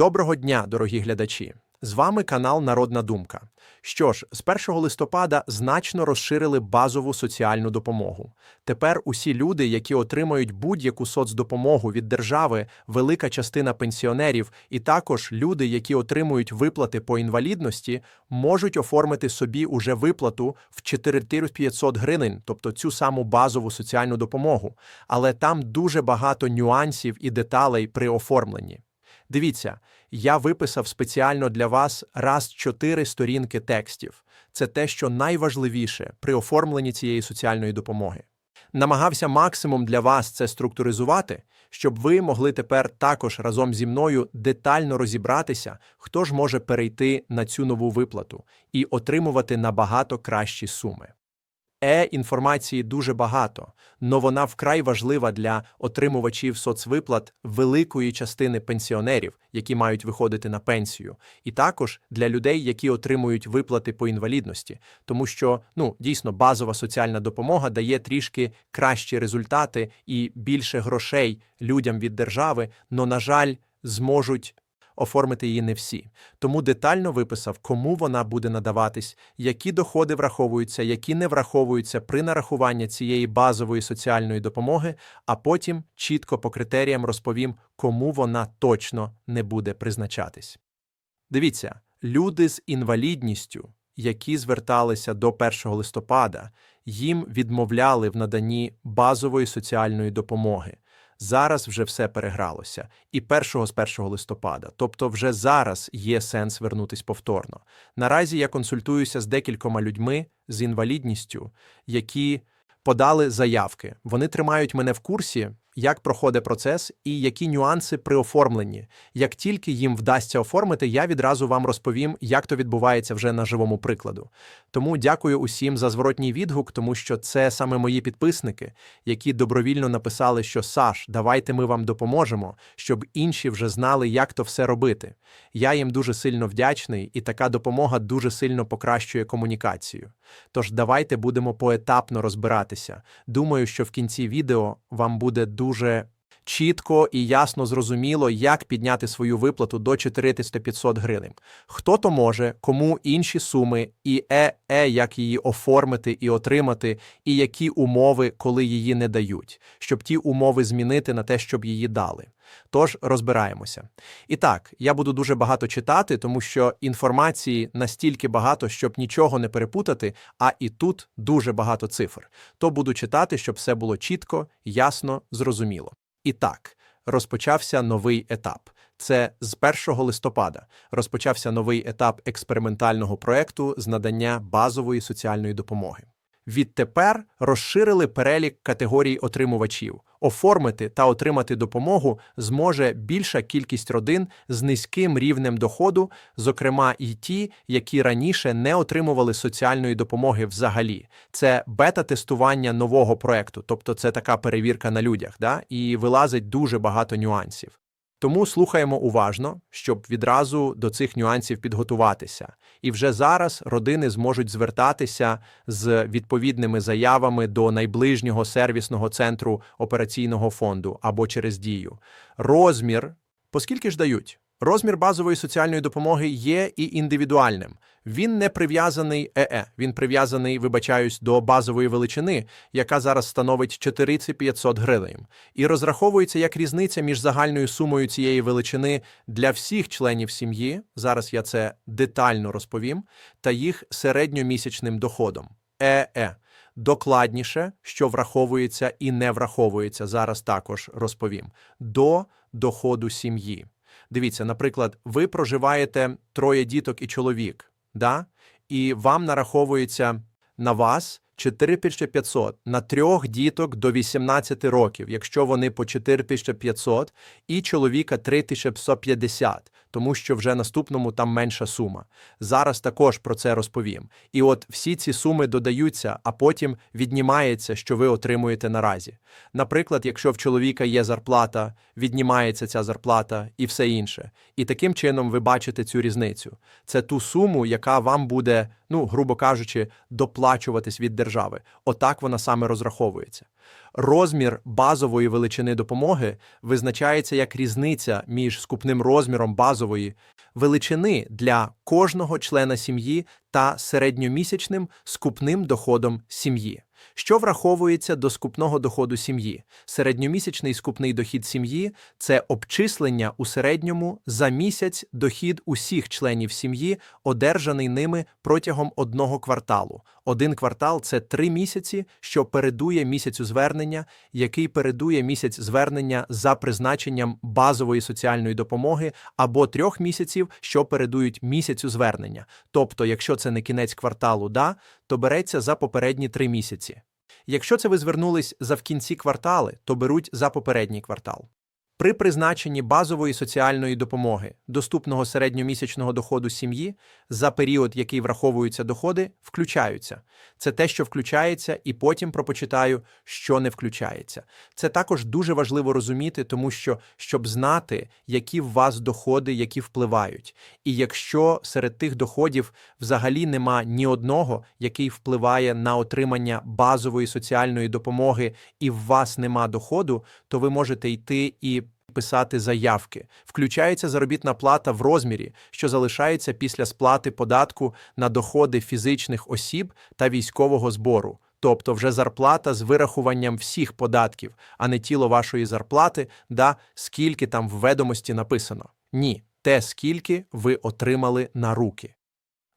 Доброго дня, дорогі глядачі! З вами канал Народна Думка. Що ж, з 1 листопада значно розширили базову соціальну допомогу. Тепер усі люди, які отримають будь-яку соцдопомогу від держави, велика частина пенсіонерів, і також люди, які отримують виплати по інвалідності, можуть оформити собі уже виплату в 4500 гривень, тобто цю саму базову соціальну допомогу. Але там дуже багато нюансів і деталей при оформленні. Дивіться, я виписав спеціально для вас раз чотири сторінки текстів. Це те, що найважливіше при оформленні цієї соціальної допомоги. Намагався максимум для вас це структуризувати, щоб ви могли тепер також разом зі мною детально розібратися, хто ж може перейти на цю нову виплату і отримувати набагато кращі суми. Е інформації дуже багато, но вона вкрай важлива для отримувачів соцвиплат великої частини пенсіонерів, які мають виходити на пенсію, і також для людей, які отримують виплати по інвалідності, тому що ну дійсно базова соціальна допомога дає трішки кращі результати і більше грошей людям від держави, но на жаль, зможуть оформити її не всі. Тому детально виписав, кому вона буде надаватись, які доходи враховуються, які не враховуються при нарахуванні цієї базової соціальної допомоги, а потім чітко по критеріям розповім, кому вона точно не буде призначатись. Дивіться, люди з інвалідністю, які зверталися до 1 листопада, їм відмовляли в наданні базової соціальної допомоги. Зараз вже все перегралося, і першого з 1 листопада, тобто вже зараз є сенс вернутись повторно. Наразі я консультуюся з декількома людьми з інвалідністю, які подали заявки. Вони тримають мене в курсі, як проходить процес і які нюанси при оформленні. Як тільки їм вдасться оформити, я відразу вам розповім, як то відбувається вже на живому прикладу. Тому дякую усім за зворотній відгук, тому що це саме мої підписники, які добровільно написали, що Саш, давайте ми вам допоможемо, щоб інші вже знали, як то все робити. Я їм дуже сильно вдячний, і така допомога дуже сильно покращує комунікацію. Тож давайте будемо поетапно розбиратися. Думаю, що в кінці відео вам буде дуже чітко і ясно зрозуміло, як підняти свою виплату до 400-500 гривень. Хто то може, кому інші суми, і е, е, як її оформити і отримати, і які умови, коли її не дають, щоб ті умови змінити на те, щоб її дали. Тож розбираємося. І так, я буду дуже багато читати, тому що інформації настільки багато, щоб нічого не перепутати, а і тут дуже багато цифр. То буду читати, щоб все було чітко, ясно, зрозуміло. І так, розпочався новий етап. Це з 1 листопада розпочався новий етап експериментального проекту з надання базової соціальної допомоги. Відтепер розширили перелік категорій отримувачів. Оформити та отримати допомогу зможе більша кількість родин з низьким рівнем доходу, зокрема і ті, які раніше не отримували соціальної допомоги взагалі. Це бета-тестування нового проекту, тобто це така перевірка на людях, да? і вилазить дуже багато нюансів. Тому слухаємо уважно, щоб відразу до цих нюансів підготуватися. І вже зараз родини зможуть звертатися з відповідними заявами до найближнього сервісного центру операційного фонду або через дію. Розмір, поскільки ж дають? Розмір базової соціальної допомоги є і індивідуальним. Він не прив'язаний ЕЕ, він прив'язаний, вибачаюсь, до базової величини, яка зараз становить 4500 гривень, і розраховується як різниця між загальною сумою цієї величини для всіх членів сім'ї. Зараз я це детально розповім, та їх середньомісячним доходом. ЕЕ. Докладніше, що враховується і не враховується, зараз також розповім, до доходу сім'ї. Дивіться, наприклад, ви проживаєте троє діток і чоловік, да? і вам нараховується на вас 4500 на трьох діток до 18 років, якщо вони по 4500, і чоловіка 3150, тому що вже наступному там менша сума. Зараз також про це розповім. І от всі ці суми додаються, а потім віднімається, що ви отримуєте наразі. Наприклад, якщо в чоловіка є зарплата, віднімається ця зарплата і все інше. І таким чином ви бачите цю різницю. Це ту суму, яка вам буде ну, грубо кажучи, доплачуватись від держави. Отак вона саме розраховується. Розмір базової величини допомоги визначається як різниця між скупним розміром базової величини для кожного члена сім'ї та середньомісячним скупним доходом сім'ї. Що враховується до скупного доходу сім'ї? Середньомісячний скупний дохід сім'ї це обчислення у середньому за місяць дохід усіх членів сім'ї, одержаний ними протягом одного кварталу. Один квартал це три місяці, що передує місяцю звернення, який передує місяць звернення за призначенням базової соціальної допомоги, або трьох місяців, що передують місяцю звернення. Тобто, якщо це не кінець кварталу, да, то береться за попередні три місяці. Якщо це ви звернулись за кінці квартали, то беруть за попередній квартал. При призначенні базової соціальної допомоги доступного середньомісячного доходу сім'ї за період, який враховуються доходи, включаються. Це те, що включається, і потім пропочитаю, що не включається. Це також дуже важливо розуміти, тому що щоб знати, які в вас доходи, які впливають. І якщо серед тих доходів взагалі нема ні одного, який впливає на отримання базової соціальної допомоги, і в вас нема доходу, то ви можете йти і писати заявки. Включається заробітна плата в розмірі, що залишається після сплати податку на доходи фізичних осіб та військового збору. Тобто вже зарплата з вирахуванням всіх податків, а не тіло вашої зарплати, да скільки там в ведомості написано. Ні, те, скільки ви отримали на руки.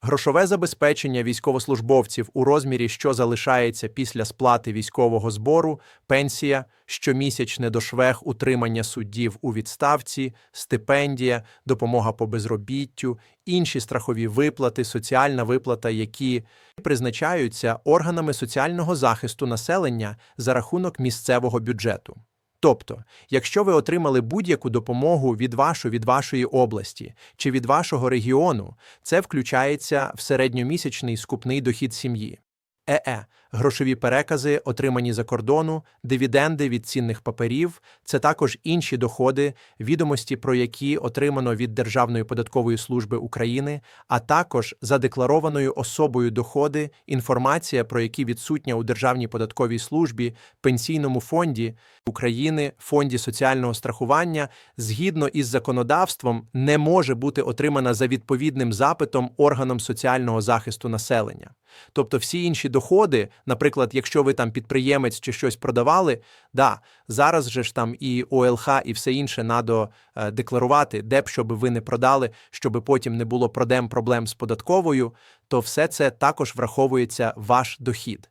Грошове забезпечення військовослужбовців у розмірі, що залишається після сплати військового збору, пенсія, щомісячне дошвег утримання суддів у відставці, стипендія, допомога по безробіттю, інші страхові виплати, соціальна виплата, які призначаються органами соціального захисту населення за рахунок місцевого бюджету. Тобто, якщо ви отримали будь-яку допомогу від вашу, від вашої області чи від вашого регіону, це включається в середньомісячний скупний дохід сім'ї. ЕЕ грошові перекази, отримані за кордону, дивіденди від цінних паперів, це також інші доходи, відомості про які отримано від Державної податкової служби України, а також задекларованою особою доходи, інформація про які відсутня у Державній податковій службі, пенсійному фонді України, фонді соціального страхування, згідно із законодавством, не може бути отримана за відповідним запитом органом соціального захисту населення. Тобто всі інші доходи, наприклад, якщо ви там підприємець чи щось продавали, да, зараз же ж там і ОЛХ, і все інше надо е, декларувати, де б щоб ви не продали, щоб потім не було продем проблем з податковою, то все це також враховується ваш дохід.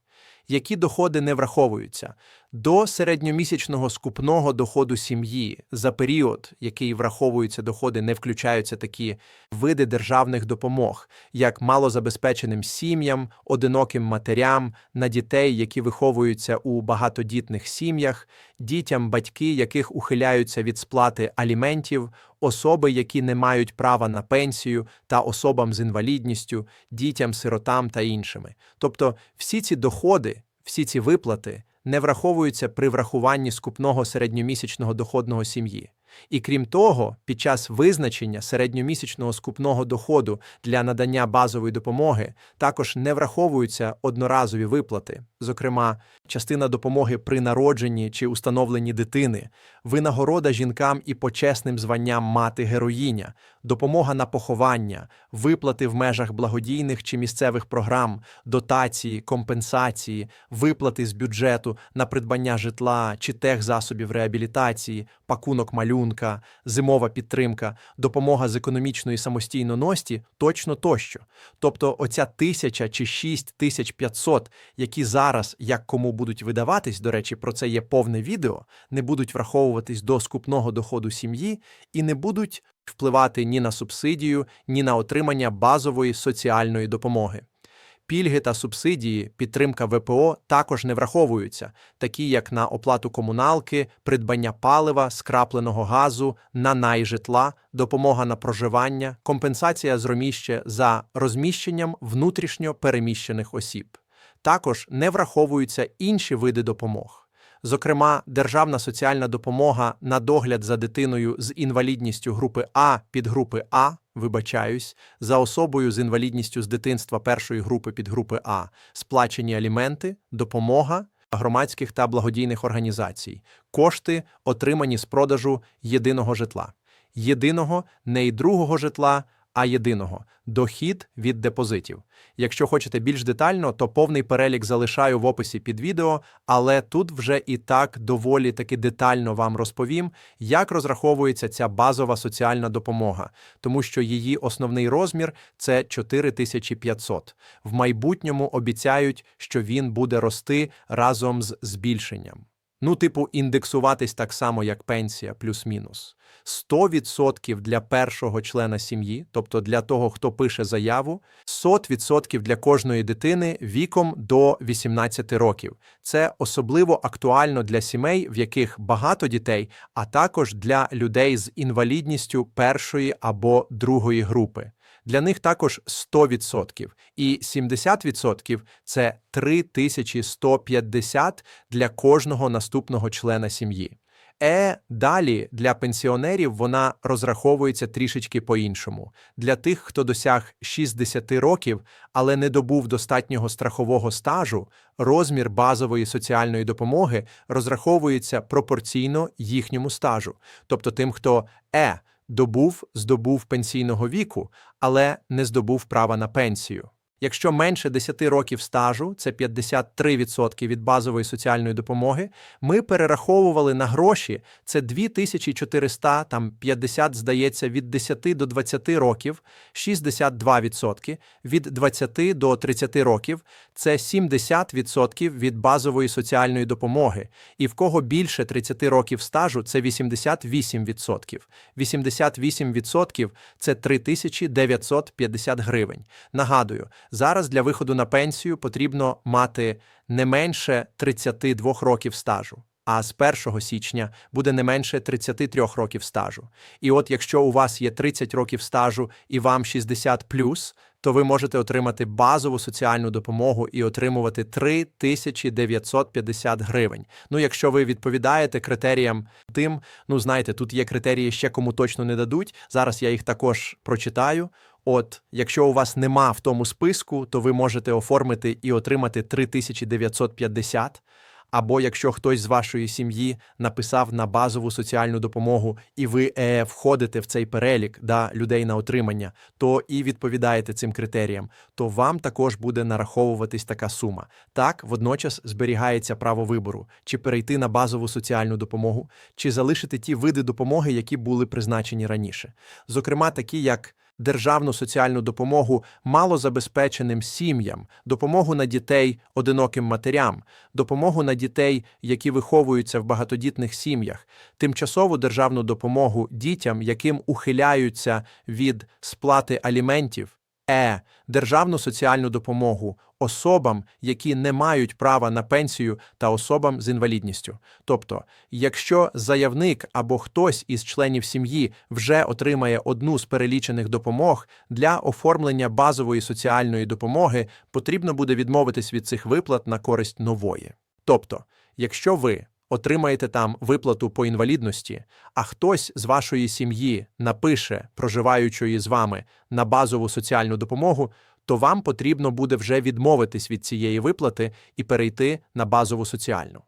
Які доходи не враховуються? До середньомісячного скупного доходу сім'ї за період, який враховуються доходи, не включаються такі види державних допомог, як малозабезпеченим сім'ям, одиноким матерям, на дітей, які виховуються у багатодітних сім'ях, дітям, батьки, яких ухиляються від сплати аліментів, особи, які не мають права на пенсію, та особам з інвалідністю, дітям, сиротам та іншими. Тобто всі ці доходи, всі ці виплати не враховуються при врахуванні скупного середньомісячного доходного сім'ї. І крім того, під час визначення середньомісячного скупного доходу для надання базової допомоги також не враховуються одноразові виплати, зокрема, частина допомоги при народженні чи установленні дитини, винагорода жінкам і почесним званням мати героїня, допомога на поховання, виплати в межах благодійних чи місцевих програм, дотації, компенсації, виплати з бюджету на придбання житла чи техзасобів реабілітації, пакунок малюнка, зимова підтримка, допомога з економічної самостійності, точно тощо. Тобто, оця тисяча чи шість тисяч п'ятсот, які зараз як кому будуть видаватись, до речі, про це є повне відео, не будуть враховуватись до скупного доходу сім'ї і не будуть впливати ні на субсидію, ні на отримання базової соціальної допомоги. Пільги та субсидії, підтримка ВПО також не враховуються, такі як на оплату комуналки, придбання палива, скрапленого газу, на найжитла, допомога на проживання, компенсація з роміще за розміщенням внутрішньо переміщених осіб. Також не враховуються інші види допомог. Зокрема, державна соціальна допомога на догляд за дитиною з інвалідністю групи А підгрупи А, вибачаюсь, за особою з інвалідністю з дитинства першої групи підгрупи А, сплачені аліменти, допомога громадських та благодійних організацій, кошти, отримані з продажу єдиного житла, єдиного не й другого житла, а єдиного дохід від депозитів. Якщо хочете більш детально, то повний перелік залишаю в описі під відео, але тут вже і так доволі таки детально вам розповім, як розраховується ця базова соціальна допомога, тому що її основний розмір це 4500. В майбутньому обіцяють, що він буде рости разом з збільшенням. Ну, типу, індексуватись так само, як пенсія, плюс-мінус. 100% для першого члена сім'ї, тобто для того, хто пише заяву, 100% для кожної дитини віком до 18 років. Це особливо актуально для сімей, в яких багато дітей, а також для людей з інвалідністю першої або другої групи. Для них також 100%. І 70% – це 3150 для кожного наступного члена сім'ї. Е, далі для пенсіонерів вона розраховується трішечки по-іншому. Для тих, хто досяг 60 років, але не добув достатнього страхового стажу, розмір базової соціальної допомоги розраховується пропорційно їхньому стажу. Тобто тим, хто Е добув, здобув пенсійного віку, але не здобув права на пенсію. Якщо менше 10 років стажу, це 53% від базової соціальної допомоги, ми перераховували на гроші, це 2400, там 50, здається, від 10 до 20 років, 62%, від 20 до 30 років, це 70% від базової соціальної допомоги, і в кого більше 30 років стажу, це 88%. 88% – це 3950 гривень. Нагадую, Зараз для виходу на пенсію потрібно мати не менше 32 років стажу, а з 1 січня буде не менше 33 років стажу. І от якщо у вас є 30 років стажу і вам 60 плюс, то ви можете отримати базову соціальну допомогу і отримувати 3950 гривень. Ну, якщо ви відповідаєте критеріям тим, ну знаєте, тут є критерії ще кому точно не дадуть. Зараз я їх також прочитаю. От, якщо у вас нема в тому списку, то ви можете оформити і отримати 3950. Або якщо хтось з вашої сім'ї написав на базову соціальну допомогу, і ви е, входите в цей перелік да, людей на отримання, то і відповідаєте цим критеріям, то вам також буде нараховуватись така сума. Так, водночас зберігається право вибору, чи перейти на базову соціальну допомогу, чи залишити ті види допомоги, які були призначені раніше. Зокрема, такі як державну соціальну допомогу малозабезпеченим сім'ям, допомогу на дітей одиноким матерям, допомогу на дітей, які виховуються в багатодітних сім'ях, тимчасову державну допомогу дітям, яким ухиляються від сплати аліментів. Е. Державну соціальну допомогу особам, які не мають права на пенсію та особам з інвалідністю. Тобто, якщо заявник або хтось із членів сім'ї вже отримає одну з перелічених допомог для оформлення базової соціальної допомоги, потрібно буде відмовитись від цих виплат на користь нової. Тобто, якщо ви отримаєте там виплату по інвалідності, а хтось з вашої сім'ї напише, проживаючої з вами на базову соціальну допомогу, то вам потрібно буде вже відмовитись від цієї виплати і перейти на базову соціальну.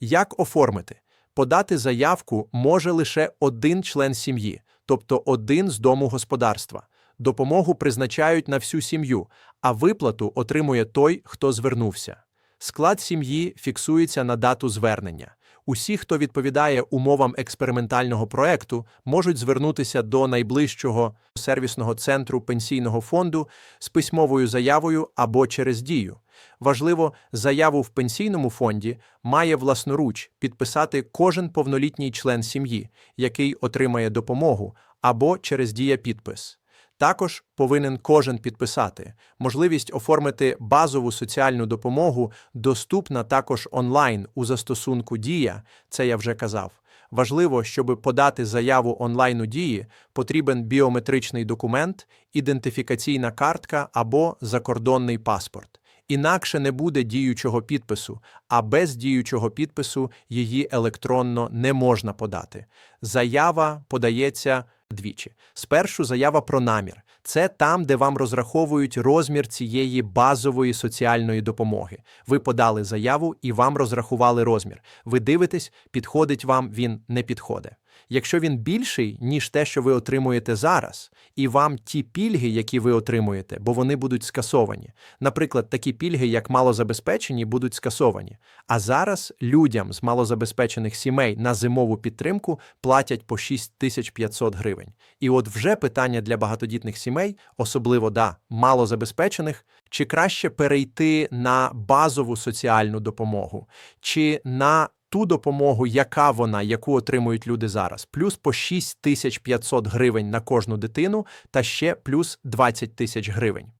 Як оформити? Подати заявку може лише один член сім'ї, тобто один з дому господарства. Допомогу призначають на всю сім'ю, а виплату отримує той, хто звернувся. Склад сім'ї фіксується на дату звернення. Усі, хто відповідає умовам експериментального проекту, можуть звернутися до найближчого сервісного центру пенсійного фонду з письмовою заявою або через дію. Важливо, заяву в пенсійному фонді має власноруч підписати кожен повнолітній член сім'ї, який отримає допомогу, або через дія підпис. Також повинен кожен підписати. Можливість оформити базову соціальну допомогу доступна також онлайн у застосунку Дія, це я вже казав. Важливо, щоб подати заяву онлайн у дії, потрібен біометричний документ, ідентифікаційна картка або закордонний паспорт. Інакше не буде діючого підпису, а без діючого підпису її електронно не можна подати. Заява подається двічі. Спершу заява про намір. Це там, де вам розраховують розмір цієї базової соціальної допомоги. Ви подали заяву і вам розрахували розмір. Ви дивитесь, підходить вам, він не підходить. Якщо він більший, ніж те, що ви отримуєте зараз, і вам ті пільги, які ви отримуєте, бо вони будуть скасовані. Наприклад, такі пільги, як малозабезпечені, будуть скасовані. А зараз людям з малозабезпечених сімей на зимову підтримку платять по 6500 гривень. І от вже питання для багатодітних сімей, особливо да, малозабезпечених, чи краще перейти на базову соціальну допомогу, чи на ту допомогу, яка вона, яку отримують люди зараз, плюс по 6500 гривень на кожну дитину та ще плюс 20 тисяч гривень.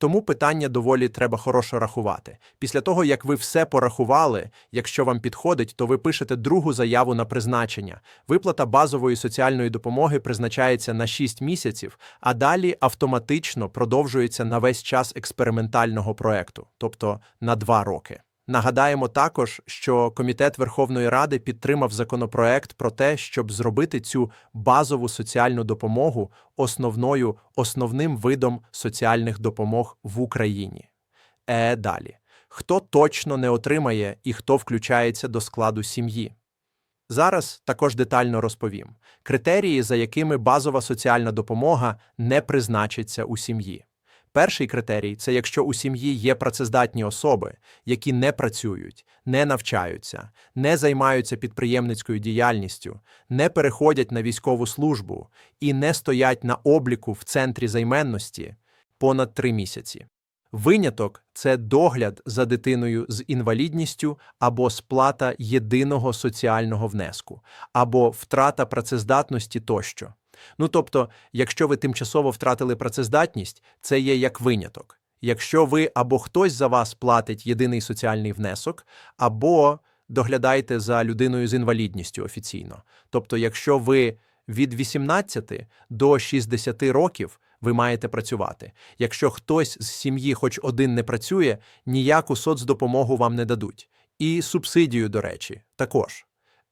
Тому питання доволі треба хорошо рахувати. Після того, як ви все порахували, якщо вам підходить, то ви пишете другу заяву на призначення. Виплата базової соціальної допомоги призначається на 6 місяців, а далі автоматично продовжується на весь час експериментального проекту, тобто на 2 роки. Нагадаємо також, що Комітет Верховної Ради підтримав законопроект про те, щоб зробити цю базову соціальну допомогу основною основним видом соціальних допомог в Україні. Е далі. Хто точно не отримає і хто включається до складу сім'ї? Зараз також детально розповім критерії, за якими базова соціальна допомога не призначиться у сім'ї. Перший критерій це якщо у сім'ї є працездатні особи, які не працюють, не навчаються, не займаються підприємницькою діяльністю, не переходять на військову службу і не стоять на обліку в центрі займенності понад три місяці. Виняток це догляд за дитиною з інвалідністю або сплата єдиного соціального внеску, або втрата працездатності тощо. Ну тобто, якщо ви тимчасово втратили працездатність, це є як виняток. Якщо ви або хтось за вас платить єдиний соціальний внесок, або доглядаєте за людиною з інвалідністю офіційно. Тобто, якщо ви від 18 до 60 років ви маєте працювати. Якщо хтось з сім'ї, хоч один не працює, ніяку соцдопомогу вам не дадуть. І субсидію, до речі, також.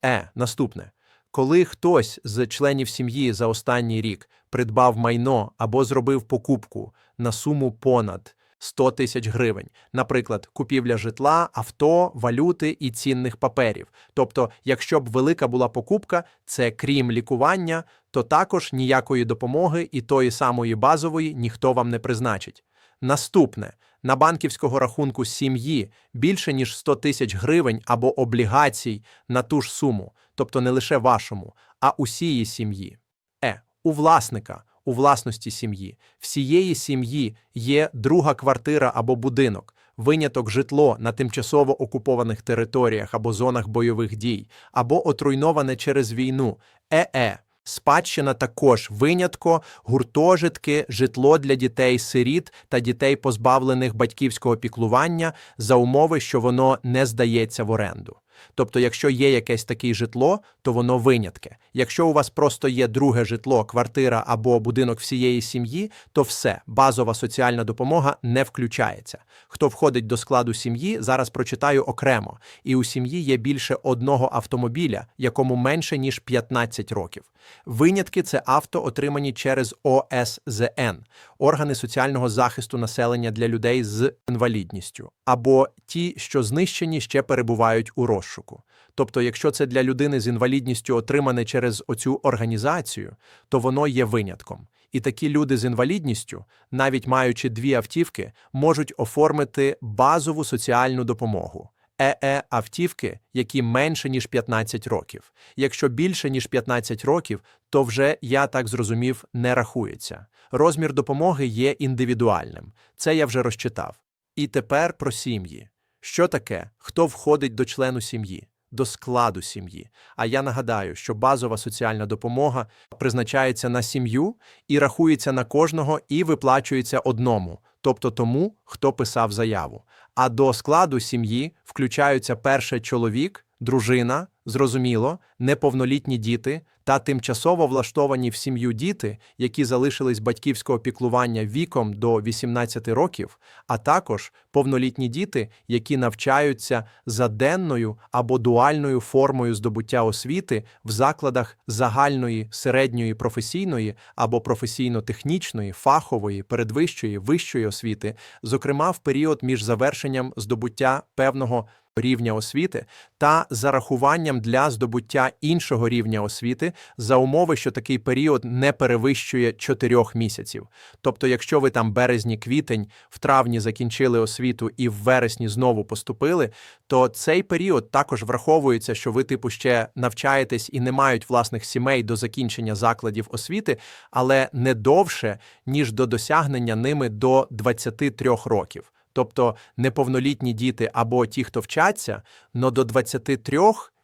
Е, наступне. Коли хтось з членів сім'ї за останній рік придбав майно або зробив покупку на суму понад 100 тисяч гривень, наприклад, купівля житла, авто, валюти і цінних паперів. Тобто, якщо б велика була покупка, це крім лікування, то також ніякої допомоги і тої самої базової ніхто вам не призначить. Наступне на банківського рахунку сім'ї більше ніж 100 тисяч гривень або облігацій на ту ж суму, тобто не лише вашому, а усієї сім'ї. Е, у власника, у власності сім'ї, всієї сім'ї є друга квартира або будинок, виняток житло на тимчасово окупованих територіях або зонах бойових дій, або отруйноване через війну. Е-е. Спадщина також винятко, гуртожитки, житло для дітей, сиріт та дітей, позбавлених батьківського піклування за умови, що воно не здається в оренду. Тобто, якщо є якесь таке житло, то воно винятке. Якщо у вас просто є друге житло, квартира або будинок всієї сім'ї, то все, базова соціальна допомога не включається. Хто входить до складу сім'ї, зараз прочитаю окремо, і у сім'ї є більше одного автомобіля, якому менше ніж 15 років. Винятки це авто, отримані через ОСЗН органи соціального захисту населення для людей з інвалідністю, або ті, що знищені, ще перебувають у розшуку. Тобто, якщо це для людини з інвалідністю отримане через оцю організацію, то воно є винятком. І такі люди з інвалідністю, навіть маючи дві автівки, можуть оформити базову соціальну допомогу. ЕЕ автівки, які менше ніж 15 років. Якщо більше ніж 15 років, то вже я так зрозумів не рахується. Розмір допомоги є індивідуальним. Це я вже розчитав. І тепер про сім'ї. Що таке? Хто входить до члену сім'ї? До складу сім'ї. А я нагадаю, що базова соціальна допомога призначається на сім'ю і рахується на кожного і виплачується одному, тобто тому, хто писав заяву. А до складу сім'ї включаються перше чоловік, дружина, Зрозуміло, неповнолітні діти та тимчасово влаштовані в сім'ю діти, які залишились батьківського піклування віком до 18 років, а також повнолітні діти, які навчаються за денною або дуальною формою здобуття освіти в закладах загальної, середньої професійної або професійно-технічної, фахової, передвищої, вищої освіти, зокрема в період між завершенням здобуття певного рівня освіти та зарахуванням для здобуття іншого рівня освіти за умови, що такий період не перевищує 4 місяців. Тобто, якщо ви там березні-квітень в травні закінчили освіту і в вересні знову поступили, то цей період також враховується, що ви, типу, ще навчаєтесь і не мають власних сімей до закінчення закладів освіти, але не довше, ніж до досягнення ними до 23 років. Тобто неповнолітні діти або ті, хто вчаться, но до 23,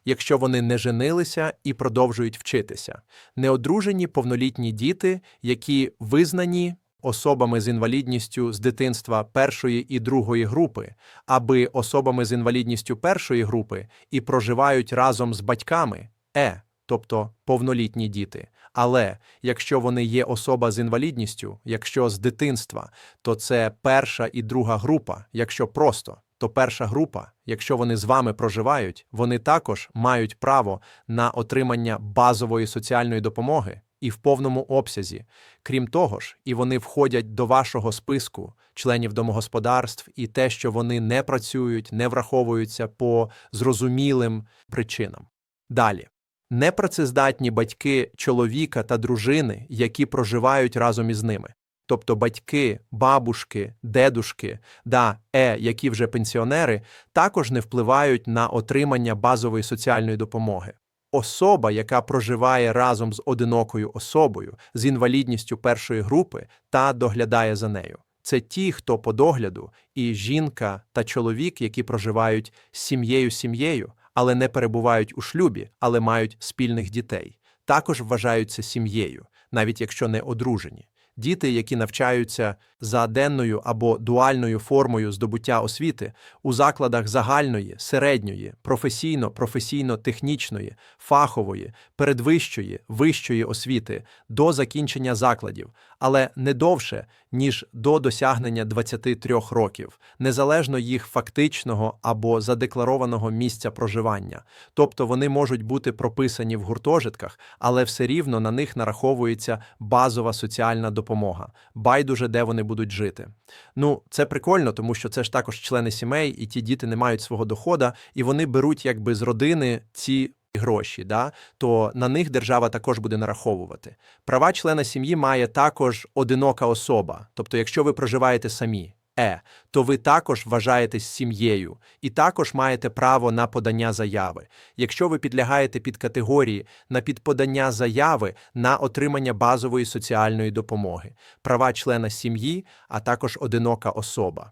якщо вони не женилися і продовжують вчитися. Неодружені повнолітні діти, які визнані особами з інвалідністю з дитинства першої і другої групи, аби особами з інвалідністю першої групи і проживають разом з батьками е, тобто повнолітні діти. Але якщо вони є особа з інвалідністю, якщо з дитинства, то це перша і друга група. Якщо просто, то перша група, якщо вони з вами проживають, вони також мають право на отримання базової соціальної допомоги і в повному обсязі. Крім того ж, і вони входять до вашого списку членів домогосподарств, і те, що вони не працюють, не враховуються по зрозумілим причинам. Далі непрацездатні батьки чоловіка та дружини, які проживають разом із ними. Тобто батьки, бабушки, дедушки, да, е, які вже пенсіонери, також не впливають на отримання базової соціальної допомоги. Особа, яка проживає разом з одинокою особою, з інвалідністю першої групи та доглядає за нею. Це ті, хто по догляду, і жінка та чоловік, які проживають з сім'єю сім'єю, але не перебувають у шлюбі, але мають спільних дітей, також вважаються сім'єю, навіть якщо не одружені. Діти, які навчаються за денною або дуальною формою здобуття освіти у закладах загальної, середньої, професійно, професійно-технічної, фахової, передвищої, вищої освіти до закінчення закладів, але не довше, ніж до досягнення 23 років, незалежно їх фактичного або задекларованого місця проживання. Тобто вони можуть бути прописані в гуртожитках, але все рівно на них нараховується базова соціальна допомога, байдуже де вони будуть жити. Ну, це прикольно, тому що це ж також члени сімей, і ті діти не мають свого дохода, і вони беруть якби з родини ці гроші, да, то на них держава також буде нараховувати. Права члена сім'ї має також одинока особа. Тобто, якщо ви проживаєте самі, е, то ви також вважаєтесь сім'єю і також маєте право на подання заяви. Якщо ви підлягаєте під категорії на підподання заяви на отримання базової соціальної допомоги, права члена сім'ї, а також одинока особа.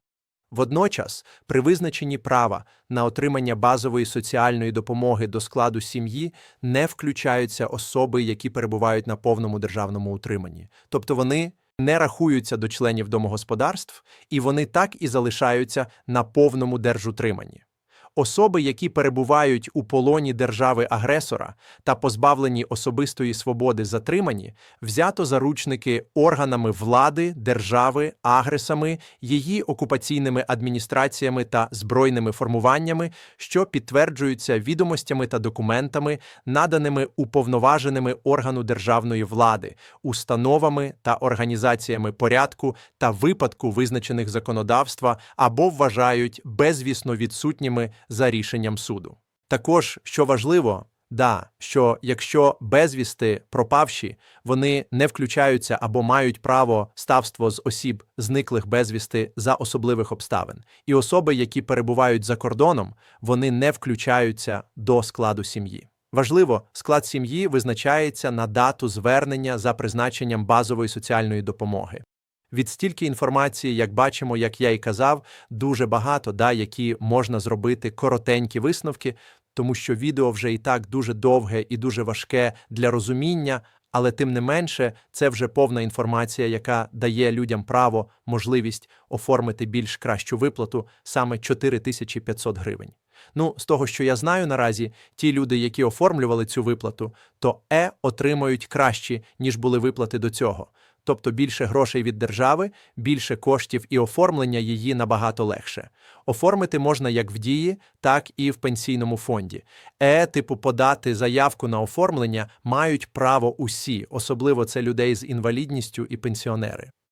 Водночас, при визначенні права на отримання базової соціальної допомоги до складу сім'ї не включаються особи, які перебувають на повному державному утриманні, тобто вони не рахуються до членів домогосподарств і вони так і залишаються на повному держутриманні. Особи, які перебувають у полоні держави-агресора та позбавлені особистої свободи затримані, взято заручники органами влади, держави, агресами, її окупаційними адміністраціями та збройними формуваннями, що підтверджуються відомостями та документами, наданими уповноваженими органу державної влади, установами та організаціями порядку та випадку, визначених законодавства, або вважають безвісно відсутніми за рішенням суду. Також, що важливо, да, що якщо безвісти пропавші, вони не включаються або мають право ставство з осіб, зниклих безвісти за особливих обставин, і особи, які перебувають за кордоном, вони не включаються до складу сім'ї. Важливо, склад сім'ї визначається на дату звернення за призначенням базової соціальної допомоги. Від стільки інформації, як бачимо, як я і казав, дуже багато, да, які можна зробити коротенькі висновки, тому що відео вже і так дуже довге і дуже важке для розуміння, але тим не менше, це вже повна інформація, яка дає людям право, можливість оформити більш кращу виплату саме 4500 гривень. Ну, з того, що я знаю наразі, ті люди, які оформлювали цю виплату, то Е отримають кращі, ніж були виплати до цього. Тобто більше грошей від держави, більше коштів і оформлення її набагато легше. Оформити можна як в дії, так і в пенсійному фонді. Е, типу, подати заявку на оформлення мають право усі, особливо це людей з інвалідністю і пенсіонери.